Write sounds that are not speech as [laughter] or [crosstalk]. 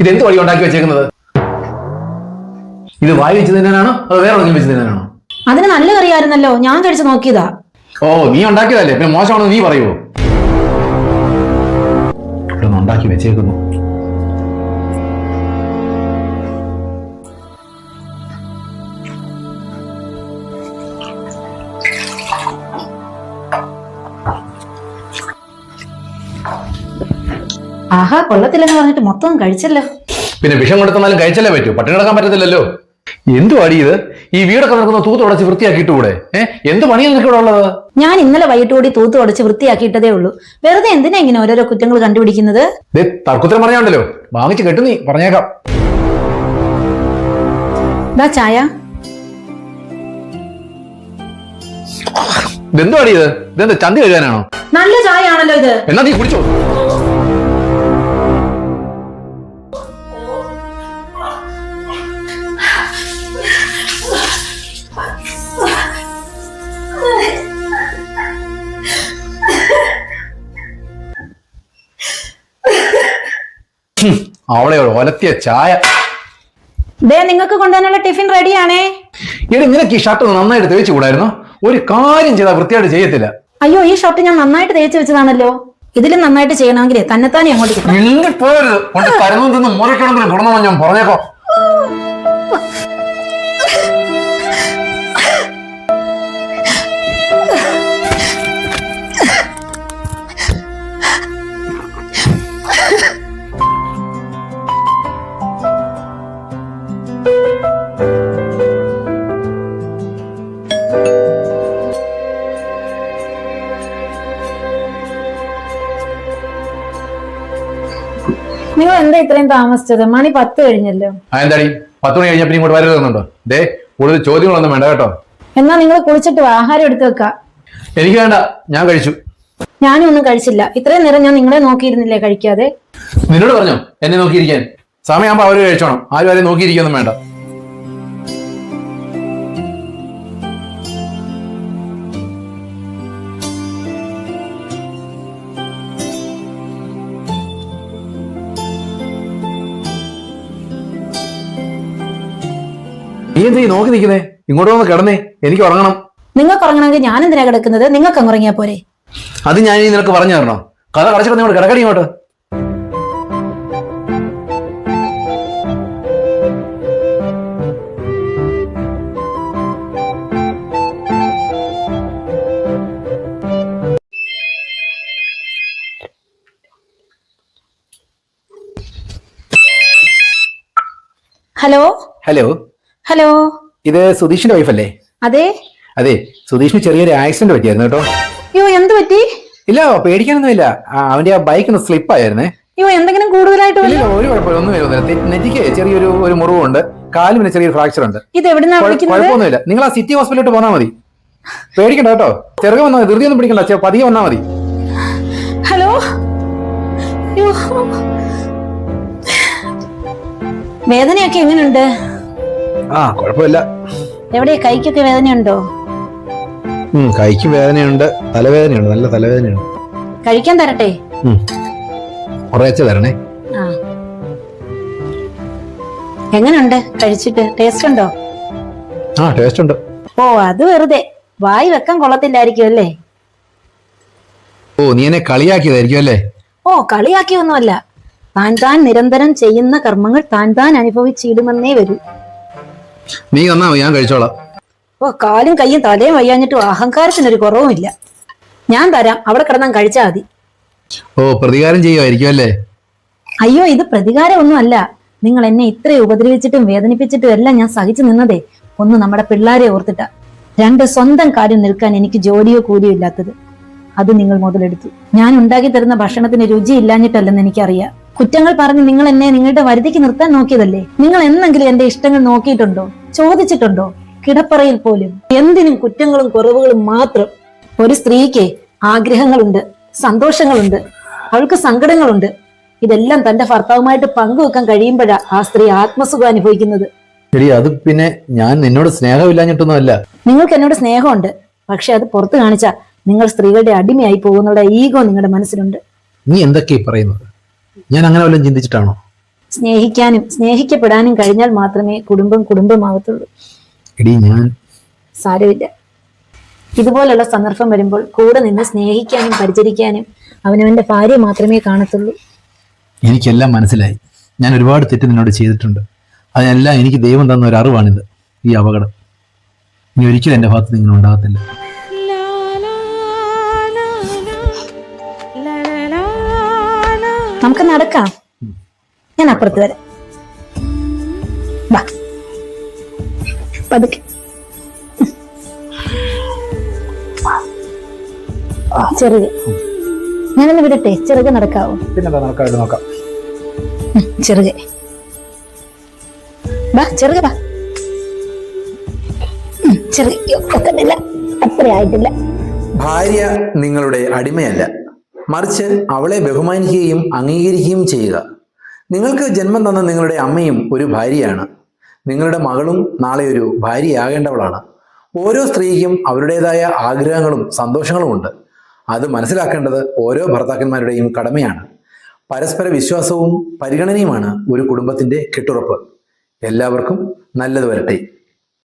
ഇതെന്ത് വഴി ഉണ്ടാക്കി വെച്ചേക്കുന്നത്? ഇത് വായി വെച്ച് തിന്നാനാണോ? അതോ വേറെ എവിടെയെങ്കിലും വെച്ച് തിന്നാനാണോ? അതിന് നല്ല കറിയായിരുന്നല്ലോ ഞാൻ കഴിച്ചു നോക്കിയതാ. ഓ നീ ഉണ്ടാക്കിയതല്ലേ? പിന്നെ മോശമാണെന്ന് നീ നിന്ന് ഉണ്ടാക്കി വെച്ചേക്കുന്നു. ആഹാ കൊള്ളത്തില്ലെന്ന് പറഞ്ഞിട്ട് മൊത്തം കഴിച്ചല്ലോ. പിന്നെ വിഷം കൊടുത്തന്നാലും കഴിച്ചല്ലേ പറ്റൂ? പട്ടിണി കിടക്കാൻ പറ്റത്തില്ലല്ലോ. എന്തു അടി ഇത്? ഈ വീടൊക്കെ നടക്കുന്ന തൂത്ത് ഉടച്ച് വൃത്തിയാക്കിയിട്ടൂടെ? ഏഹ് എന്ത് പണിയാണ് നിനക്ക് ഇവിടെ ഉള്ളത്? ഞാൻ ഇന്നലെ വൈകിട്ട് കൂടി തൂത്ത് ഉടച്ച് വൃത്തിയാക്കിയിട്ടതേ ഉള്ളൂ. വെറുതെ എന്തിനാ ഇങ്ങനെ ഓരോരോ കുറ്റങ്ങൾ കണ്ടുപിടിക്കുന്നത്? തർക്കുത്തരം പറയാണ്ടല്ലോ വാങ്ങിച്ച് കെട്ടു നീ പറഞ്ഞേക്കാം. ദാ ചായ. ഇതെന്തു അടി ഇത്? ഇതെന്താ ചന്തി കഴുകാനാണോ? നല്ല ചായ ആണല്ലോ ഇത്. എന്നാ നീ കുടിച്ചോ. അവളെ ഒലത്തിയ ചായ. ദേ നിങ്ങൾക്ക് കൊണ്ടുവന്നുള്ള ടിഫിൻ റെഡിയാണേ. എടി നിനക്ക് ഈ ഷർട്ട് നന്നായിട്ട് തേച്ചു കൂടായിരുന്നു? ഒരു കാര്യം ചെയ്താൽ വൃത്തിയായിട്ട് ചെയ്യത്തില്ല. അയ്യോ ഈ ഷർട്ട് ഞാൻ നന്നായിട്ട് തേച്ചു വെച്ചതാണല്ലോ. ഇതിലും നന്നായിട്ട് ചെയ്യണമെങ്കിൽ തന്നെത്താനെ അങ്ങോട്ട് കിട്ടണം ഇല്ല പോരുത് കൊണ്ട് കരുന്നു തിന്ന് ഞാൻ പറഞ്ഞേക്കോ. [laughs] നിങ്ങൾ എന്താ ഇത്രയും താമസിച്ചത്? മണി പത്ത് കഴിഞ്ഞല്ലോ. ആ എന്താടി? പത്ത് മണി കഴിഞ്ഞാൽ പിന്നെ ഇങ്ങോട്ട് വരരുതെന്നുണ്ടോ ദേ കൂടുതൽ ചോദ്യങ്ങളൊന്നും വേണ്ട കേട്ടോ. എന്നാ നിങ്ങൾ കുളിച്ചിട്ട് വാ, ആഹാരം എടുത്തു വെക്ക. എനിക്ക് വേണ്ട ഞാൻ കഴിച്ചു. ഞാനും ഒന്നും കഴിച്ചില്ല. ഇത്രയും നേരം ഞാൻ നിങ്ങളെ നോക്കിയിരുന്നില്ലേ കഴിക്കാതെ? നിന്നോട് പറഞ്ഞോ എന്നെ നോക്കിയിരിക്കാൻ. സമയമാകുമ്പോ അവർ കഴിച്ചോണം. ആരും ആരെയും നോക്കിയിരിക്കൊന്നും വേണ്ട. നീ എന്ത് നോക്കി നിൽക്കുന്നേ? ഇങ്ങോട്ട് വന്ന് കിടന്നേ. എനിക്ക് ഉറങ്ങണം. നിങ്ങൾക്ക് ഉറങ്ങണമെങ്കിൽ ഞാൻ എന്തിനാ കിടക്കുന്നത്? നിങ്ങൾക്ക് അങ്ങ് ഉറങ്ങിയാ പോരെ. അത് ഞാൻ ഇനി നിനക്ക് പറഞ്ഞു തരണോ? കഥ കടച്ചിട്ട് നിങ്ങൾ കിടക്കടി ഇങ്ങോട്ട്. ഹലോ? ഹലോ? ഹലോ. ഇത് സുധീഷിന്റെ വൈഫല്ലേ അതെ. അതെ സുധീഷിന് ചെറിയൊരു ആക്സിഡന്റ് പറ്റിയായിരുന്നു കേട്ടോ. അയ്യോ എന്ത് പറ്റി? ഇല്ല പേടിക്കാനൊന്നും ഇല്ല അവന്റെ ആ ബൈക്ക് ഒന്ന് സ്ലിപ്പ് ആയിരുന്നേ. അയ്യോ എന്തെങ്കിലും കൂടുതലായിട്ട് ഇല്ല ഒരു കുഴപ്പമില്ല ഒന്നും വരുന്നില്ല നെറ്റിക്ക് ചെറിയൊരു ഒരു മുറിവുണ്ട്. കാലിന് പിന്നെ ചെറിയൊരു ഫ്രാക്ചർ ഉണ്ട്. ഇത് എവിടുന്നാ കുഴ- വിളിക്കുന്നത്? കുഴപ്പമൊന്നുമില്ല. നിങ്ങൾ ആ സിറ്റി ഹോസ്പിറ്റലിലോട്ട് പോന്നാൽ മതി. പേടിക്കണ്ട കേട്ടോ. ചെറുകെ വന്നാൽ മതി ധൃതിയൊന്നും പിടിക്കണ്ട. ചെ- പതിയെ വന്നാൽ മതി. ഹലോ. അയ്യോ. വേദനയൊക്കെ എങ്ങനെയുണ്ട് ആ കുഴപ്പമില്ല. എവിടെ കൈക്കൊക്കെ വേദനയുണ്ടോ? കൈക്ക് വേദനയുണ്ട്. തലവേദനയുണ്ട്. നല്ല തലവേദനയുണ്ട്. കഴിക്കാൻ തരട്ടെ. കുറേശ്ശെ തരണേ. എങ്ങനുണ്ട്? കഴിച്ചിട്ട് ടേസ്റ്റ് ഉണ്ടോ ആ ടേസ്റ്റ് ഉണ്ട് ഓ അത് വെറുതെ. വായി വെക്കാൻ കൊള്ളത്തില്ലായിരിക്കും അല്ലേ? ഓ നീ എന്നെ കളിയാക്കിയതായിരിക്കും അല്ലേ? ഓ കളിയാക്കിയൊന്നുമല്ല. താൻ താൻ നിരന്തരം ചെയ്യുന്ന കർമ്മങ്ങൾ താൻ താൻ അനുഭവിച്ചിടുമെന്നേ വരൂ. നീ വന്നാ ഞാൻ കഴിച്ചോളാം. ഓ കാലും കയ്യും തലയും വയ്യാഞ്ഞിട്ടും അഹങ്കാരത്തിനൊരു കുറവുമില്ല. ഞാൻ തരാം അവിടെ കിടന്നാൻ കഴിച്ചാൽ മതി. ഓ പ്രതികാരം ചെയ്യുമായിരിക്കും അല്ലേ? അയ്യോ ഇത് പ്രതികാരമൊന്നുമല്ല നിങ്ങൾ എന്നെ ഇത്രയും ഉപദ്രവിച്ചിട്ടും വേദനിപ്പിച്ചിട്ടും എല്ലാം ഞാൻ സഹിച്ചു നിന്നതേ. ഒന്ന് നമ്മുടെ പിള്ളാരെ ഓർത്തിട്ടാ. രണ്ട് സ്വന്തം കാര്യം നിൽക്കാൻ എനിക്ക് ജോലിയോ കൂലിയോ ഇല്ലാത്തത്. അത് നിങ്ങൾ മുതലെടുത്തു. ഞാൻ ഉണ്ടാക്കി തരുന്ന ഭക്ഷണത്തിന് രുചി ഇല്ലാഞ്ഞിട്ടല്ലെന്ന് എനിക്കറിയാം. കുറ്റങ്ങൾ പറഞ്ഞ് നിങ്ങൾ എന്നെ നിങ്ങളുടെ വരുതിക്ക് നിർത്താൻ നോക്കിയതല്ലേ? നിങ്ങൾ എന്നെങ്കിലും എന്റെ ഇഷ്ടങ്ങൾ നോക്കിയിട്ടുണ്ടോ? ചോദിച്ചിട്ടുണ്ടോ? കിടപ്പറയിൽ പോലും. എന്തിനും കുറ്റങ്ങളും കുറവുകളും മാത്രം. ഒരു സ്ത്രീക്ക് ആഗ്രഹങ്ങളുണ്ട് സന്തോഷങ്ങളുണ്ട് അവൾക്ക് സങ്കടങ്ങളുണ്ട്. ഇതെല്ലാം തന്റെ ഭർത്താവുമായിട്ട് പങ്കുവെക്കാൻ കഴിയുമ്പോഴാണ് ആ സ്ത്രീ ആത്മസുഖം അനുഭവിക്കുന്നത്. ശരി അത് പിന്നെ ഞാൻ നിന്നോട് സ്നേഹമില്ലാഞ്ഞിട്ടൊന്നും അല്ല നിങ്ങൾക്ക് എന്നോട് സ്നേഹമുണ്ട്. പക്ഷെ അത് പുറത്തു കാണിച്ചാ നിങ്ങൾ സ്ത്രീകളുടെ അടിമയായി പോകുന്നുള്ള ഈഗോ നിങ്ങളുടെ മനസ്സിലുണ്ട്. നീ എന്തൊക്കെയാ പറയുന്നത്? ഞാൻ അങ്ങനെ വല്ലതും ചിന്തിച്ചിട്ടാണോ? സ്നേഹിക്കാനും സ്നേഹിക്കപ്പെടാനും കഴിഞ്ഞാൽ മാത്രമേ കുടുംബം കുടുംബമാവത്തുള്ളൂ. എടി ഞാൻ സാരമില്ല. ഇതുപോലുള്ള സന്ദർഭം വരുമ്പോൾ കൂടെ നിന്ന് സ്നേഹിക്കാനും പരിചരിക്കാനും അവനവന്റെ ഭാര്യ മാത്രമേ കാണത്തുള്ളൂ. എനിക്കെല്ലാം മനസ്സിലായി. ഞാൻ ഒരുപാട് തെറ്റ് നിന്നോട് ചെയ്തിട്ടുണ്ട്. അതിനെല്ലാം എനിക്ക് ദൈവം തന്ന ഒരു അറിവാണിത് ഈ അപകടം. ഇനി ഒരിക്കലും എന്റെ ഭാഗത്ത് നിങ്ങൾ ഉണ്ടാകത്തില്ല. നമുക്ക് നടക്കാം. ഞാൻ അപ്പുറത്ത് വരാം. വാ. പതുക്കെ. ചെറുകെ ഞാനൊന്ന് വിടട്ടെ ചെറുകെ നടക്കാവോ? പിന്നെ നടക്കായിട്ട് നോക്കാം. ചെറുകെ വാ ചെറുകെ വാ. ഉം, ചെറുകെ അത്ര ആയിട്ടില്ല ഭാര്യ നിങ്ങളുടെ അടിമയല്ല. മറിച്ച് അവളെ ബഹുമാനിക്കുകയും അംഗീകരിക്കുകയും ചെയ്യുക. നിങ്ങൾക്ക് ജന്മം തന്ന നിങ്ങളുടെ അമ്മയും ഒരു ഭാര്യയാണ്. നിങ്ങളുടെ മകളും നാളെ ഒരു ഭാര്യയാകേണ്ടവളാണ്. ഓരോ സ്ത്രീക്കും അവരുടേതായ ആഗ്രഹങ്ങളും സന്തോഷങ്ങളും ഉണ്ട്. അത് മനസ്സിലാക്കേണ്ടത് ഓരോ ഭർത്താക്കന്മാരുടെയും കടമയാണ്. പരസ്പര വിശ്വാസവും പരിഗണനയുമാണ് ഒരു കുടുംബത്തിന്റെ കെട്ടുറപ്പ്. എല്ലാവർക്കും നല്ലത് വരട്ടെ.